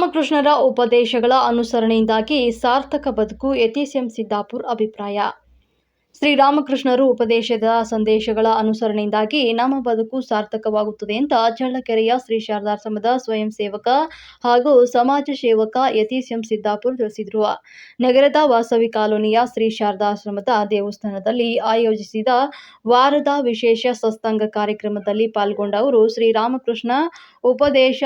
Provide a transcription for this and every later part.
ಶ್ರೀರಾಮಕೃಷ್ಣರ ಉಪದೇಶಗಳ ಅನುಸರಣೆಯಿಂದಾಗಿ ಸಾರ್ಥಕ ಬದುಕು ಎತಿಸಿಎಂ ಸಿದ್ದಾಪುರ್ ಅಭಿಪ್ರಾಯ. ಶ್ರೀರಾಮಕೃಷ್ಣರು ಉಪದೇಶದ ಸಂದೇಶಗಳ ಅನುಸರಣೆಯಿಂದಾಗಿ ನಮ್ಮ ಬದುಕು ಸಾರ್ಥಕವಾಗುತ್ತದೆ ಅಂತ ಚಳ್ಳಕೆರೆಯ ಶ್ರೀ ಶಾರದಾಶ್ರಮದ ಸ್ವಯಂ ಸೇವಕ ಹಾಗೂ ಸಮಾಜ ಸೇವಕ ಯತೀಶಂ ಸಿದ್ದಾಪುರ್ ತಿಳಿಸಿದರು. ನಗರದ ವಾಸವಿ ಕಾಲೋನಿಯ ಶ್ರೀ ಶಾರದಾಶ್ರಮದ ದೇವಸ್ಥಾನದಲ್ಲಿ ಆಯೋಜಿಸಿದ ವಾರದ ವಿಶೇಷ ಸತ್ಸಂಗ ಕಾರ್ಯಕ್ರಮದಲ್ಲಿ ಪಾಲ್ಗೊಂಡ ಅವರು ಶ್ರೀರಾಮಕೃಷ್ಣ ಉಪದೇಶ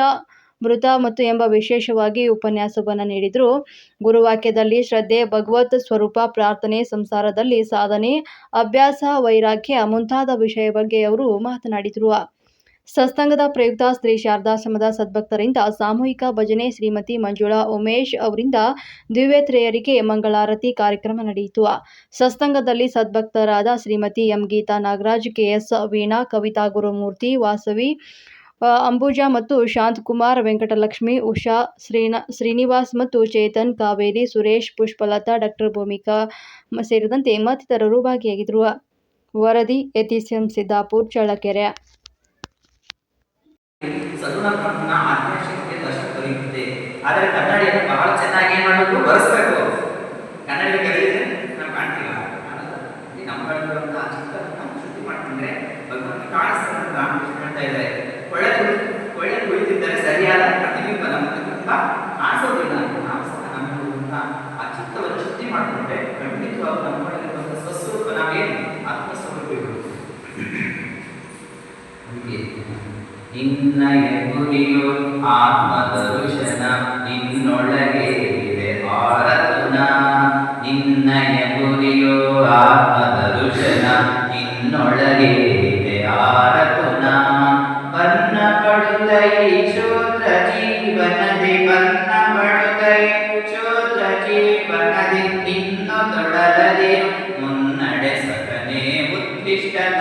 ಮೃತ ಮತ್ತು ಎಂಬ ವಿಶೇಷವಾಗಿ ಉಪನ್ಯಾಸವನ್ನು ನೀಡಿದರು. ಗುರುವಾಕ್ಯದಲ್ಲಿ ಶ್ರದ್ಧೆ, ಭಗವತ್ ಸ್ವರೂಪ, ಪ್ರಾರ್ಥನೆ, ಸಂಸಾರದಲ್ಲಿ ಸಾಧನೆ, ಅಭ್ಯಾಸ, ವೈರಾಗ್ಯ ಮುಂತಾದ ವಿಷಯ ಬಗ್ಗೆ ಅವರು ಮಾತನಾಡಿದರು. ಸತ್ಸಂಗದ ಪ್ರಯುಕ್ತ ಶ್ರೀ ಶಾರದಾಶ್ರಮದ ಸದ್ಭಕ್ತರಿಂದ ಸಾಮೂಹಿಕ ಭಜನೆ ಶ್ರೀಮತಿ ಮಂಜುಳಾ ಉಮೇಶ್ ಅವರಿಂದ ದಿವ್ಯತ್ರೇಯರಿಗೆ ಮಂಗಳಾರತಿ ಕಾರ್ಯಕ್ರಮ ನಡೆಯಿತು. ಸತ್ಸಂಗದಲ್ಲಿ ಸದ್ಭಕ್ತರಾದ ಶ್ರೀಮತಿ ಎಂ. ಗೀತಾ ನಾಗರಾಜ್ ಕೆಎಸ್ ವೀಣಾ, ಕವಿತಾ ಗುರುಮೂರ್ತಿ, ವಾಸವಿ ಅಂಬುಜಾ ಮತ್ತು ಶಾಂತಕುಮಾರ್, ವೆಂಕಟಲಕ್ಷ್ಮಿ, ಉಷಾ, ಶ್ರೀನ, ಶ್ರೀನಿವಾಸ್ ಮತ್ತು ಚೇತನ್, ಕಾವೇರಿ, ಸುರೇಶ್, ಪುಷ್ಪಲತಾ, ಡಾಕ್ಟರ್ ಭೂಮಿಕಾ ಸೇರಿದಂತೆ ಮತ್ತಿತರರು ಭಾಗಿಯಾಗಿದ್ದರು. ವರದಿ ಎತಿಸಿಎಂ ಸಿದ್ದಾಪುರ್, ಚಳ್ಳಕೆರೆ. ಆದರೆ ಕನ್ನಡಿಯನ್ನು ಬಹಳ ಚೆನ್ನಾಗಿ ಏನ್ ಮಾಡಬೇಕು ನಿನ್ನಯ ಗುರಿಯು ಆತ್ಮದರುಶನ ನಿನ್ನೊಳಗೆ ಇದೆ ಆರತುನ ನಿನ್ನಯ ಗುರಿಯು ಆತ್ಮದರುಶನ ನಿನ್ನೊಳಗೆ ಇದೆ ಆರತುನ ಬನ್ನ ಪಡುತ್ತೈ ಶೋತ್ರ ಜೀವನದಿ ಬನ್ನ ಪಡುತ್ತೈ ಶೋತ್ರ ಜೀವನದಿ ಇನ್ನು ತೊಡಲದಿ ಮುನ್ನಡೆ ಸಕನೆ ಉತ್ತಿಷ್ಟತ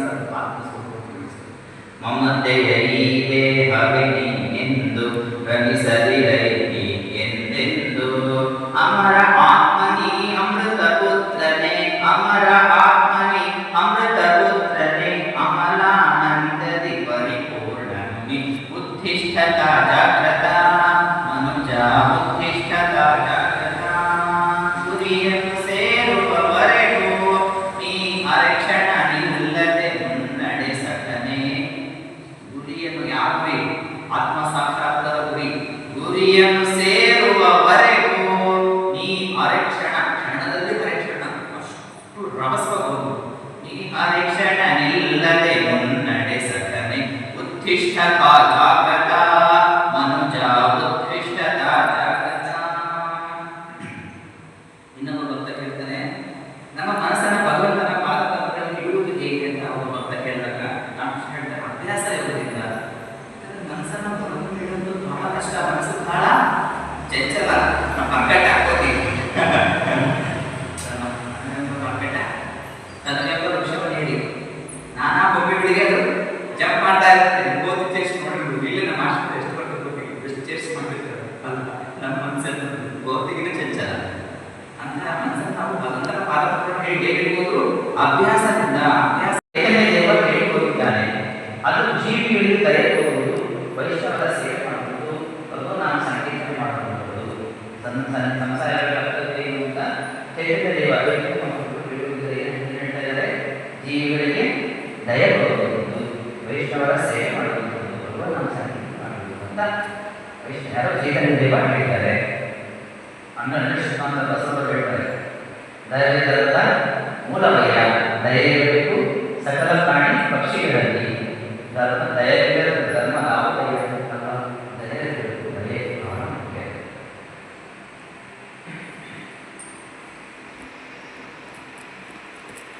ಮಮತೆಯ ಈ ನೀನೆಂದು ಭ್ರಮಿಸದಿರೈ ಎಂದೆಂದು ಅಮರ ಆತ್ಮನಿ ಅಷ್ಟು ರಭಸಬಹುದು ನೀ ಅರಕ್ಷಣ ನಿಲ್ಲದೆ ಮುನ್ನಡೆ ಸಕನೆ ಉತ್ತಿಷ್ಠತ ಜಾಗೃತ ನಂತರ ಅಭ್ಯಾಸದಿಂದ, ಅಭ್ಯಾಸ ದೇವರು ಹೇಳಿಕೊಂಡಿದ್ದಾನೆ ಅದು ಜೀವಿಗಳಿಗೆ ದಯ ತೋರುವುದು ವೈಷ್ಣವರ ಸೇವೆ ಮಾಡುವುದು ಭಗವನ್ನಾಮ ಸಂಕೀರ್ತನೆ ಸಂ- ಸಂಸಾರ ಏನು ಅಂತ ಚೈತನ್ಯ ಜೀವಿಗಳಿಗೆ ದಯ ತೋರುವುದು ವೈಷ್ಣವರ ಸೇವೆ ಮಾಡುವುದು ಭಗವನ್ನಾಮ ಸಂಕೀರ್ತನೆ ಮಾಡುವುದು ಅಂತ ವೈಷ್ಣವ ಯಾರೋ ಚೈತನ್ಯ ದೇವ ಹೇಳಿದ್ದಾರೆ. ಶತಮಾನದ ಬಸವರು ಹೇಳ್ತಾರೆ. ದಯವಿರದ ಮೂಲವಯ್ಯ ದಯವಿಟ್ಟು ಸಕಲ ಪ್ರಾಣಿ ಪಕ್ಷಿಗಳಲ್ಲಿ ಧರ್ಮ ಧರ್ಮ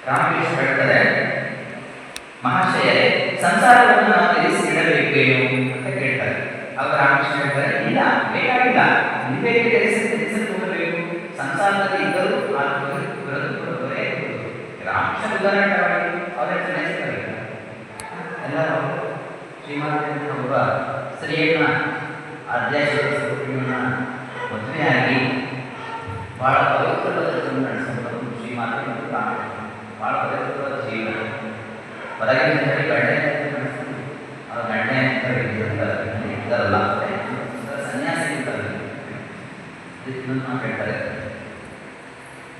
ರಾಮಕೃಷ್ಣ ಹೇಳ್ತಾರೆ, ಮಹಾಶಯರೇ, ಸಂಸಾರವನ್ನು ಅಂತ ಆಗ ರಾಮಕೃಷ್ಣ ಹೇಳ್ತಾರೆ, ಇಲ್ಲ, ಬೇಕಾಗಿಲ್ಲ. ನಿಮಗೆ ಸಂಸಾರದಲ್ಲಿ ಇದ್ದರೂ ಆ ಬರೆದು ಕೊಡುವವರೇ ರಾಮಕೃಷ್ಣ ಉದಾಹರಣೆ ಮಾಡಿ ಅವರ ಹೆಸರು ಎಲ್ಲರೂ ಶ್ರೀಮಂತ ಒಬ್ಬ ಸ್ತ್ರೀಯನ್ನ ಆಧ್ಯಾತ್ಮಿಕ ಸ್ವರೂಪಿಯನ್ನ ಮದುವೆಯಾಗಿ ಬಹಳ ಪವಿತ್ರವಾದ ಜೀವನ ನಡೆಸಿಕೊಂಡು ಶ್ರೀಮಾತೆ ಮತ್ತು ರಾಮಕೃಷ್ಣ ಬಹಳ ಪವಿತ್ರವಾದ ಜೀವನ ಹೊರಗಿನ ಸರಿ ಗಂಡೆ ಅವ್ರ ಗಂಡೆ ಅಂತ ಇರ್ತಾರೆ ಇದ್ದಾರಲ್ಲ ಸನ್ಯಾಸಿ ಇರ್ತಾರೆ ಇದನ್ನು ನಾವು ಹೇಳ್ತಾರೆ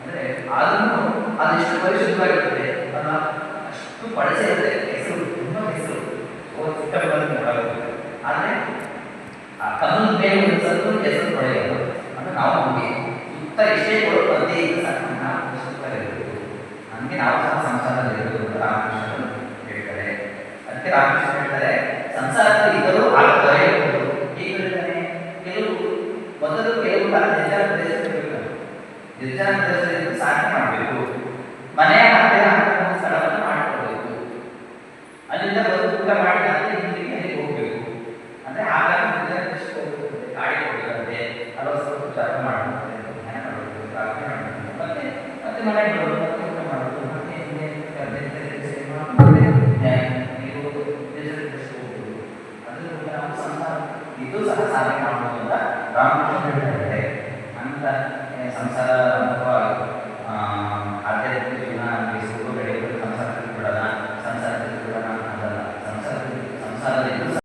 ಅಂದರೆ ಆದ್ರೂ ಅದೆಷ್ಟು ಪರಿಶುದ್ಧವಾಗಿರುತ್ತೆ. ಅದನ್ನ ಅಷ್ಟು ಹೆಸರು, ತುಂಬ ಹೆಸರು. ಓ ಚಿಕ್ಕ ಬೆಳಗ್ಗೆ ಒಳಗೋಗುತ್ತೆ ಆದರೆ ಆ ಕಮಲ್ ಮೇಲೆ ಹೆಸರು ಹೆಸರು ಪಡೆಯೋದು. ಅಂದ್ರೆ ನಾವು ನಮಗೆ ಸುತ್ತ ಎಷ್ಟೇ ಕೊಡೋದು ಅದೇ ನಾವು ನಮಗೆ ನಾವು ಸಹ ಹೇಳ್ತಾರೆ. ಅದಕ್ಕೆ ರಾಮಕೃಷ್ಣ ಹೇಳ್ತಾರೆ, ಸಂಸಾರದಲ್ಲಿ ನಿರ್ಜನದಲ್ಲಿ ಸಾಧನೆ ಮಾಡಬೇಕು. ಮನೆಯ ಹತ್ತಿರ ಹಾಕುವ ಸ್ಥಳವನ್ನು ಮಾಡಿಕೊಳ್ಬೇಕು ಅಲ್ಲಿಂದ ಬಂದು ಊಟ ಮಾಡಿದ ಅಂದರೆ ಹಿಂದಿಗೆ ಅಲ್ಲಿಗೆ ಹೋಗಬೇಕು. ಅಂದರೆ ಹಾಗಾಗಿ ನಿರ್ಜನ ಮಾಡಬೇಕು ಮಾಡಬೇಕು ಮಾಡಬೇಕು ಮತ್ತೆ ಮತ್ತೆ ಮನೆಗೆ ಮತ್ತೆ ಊಟ ಮಾಡೋದು, ಮತ್ತೆ ಹಿಂದೆ ಇದು ಸಹ ಸಾಧನೆ ಮಾಡುವುದರಿಂದ ರಾಮಕೃಷ್ಣ ಹೇಳ್ತಾರೆ ಅಂತ And.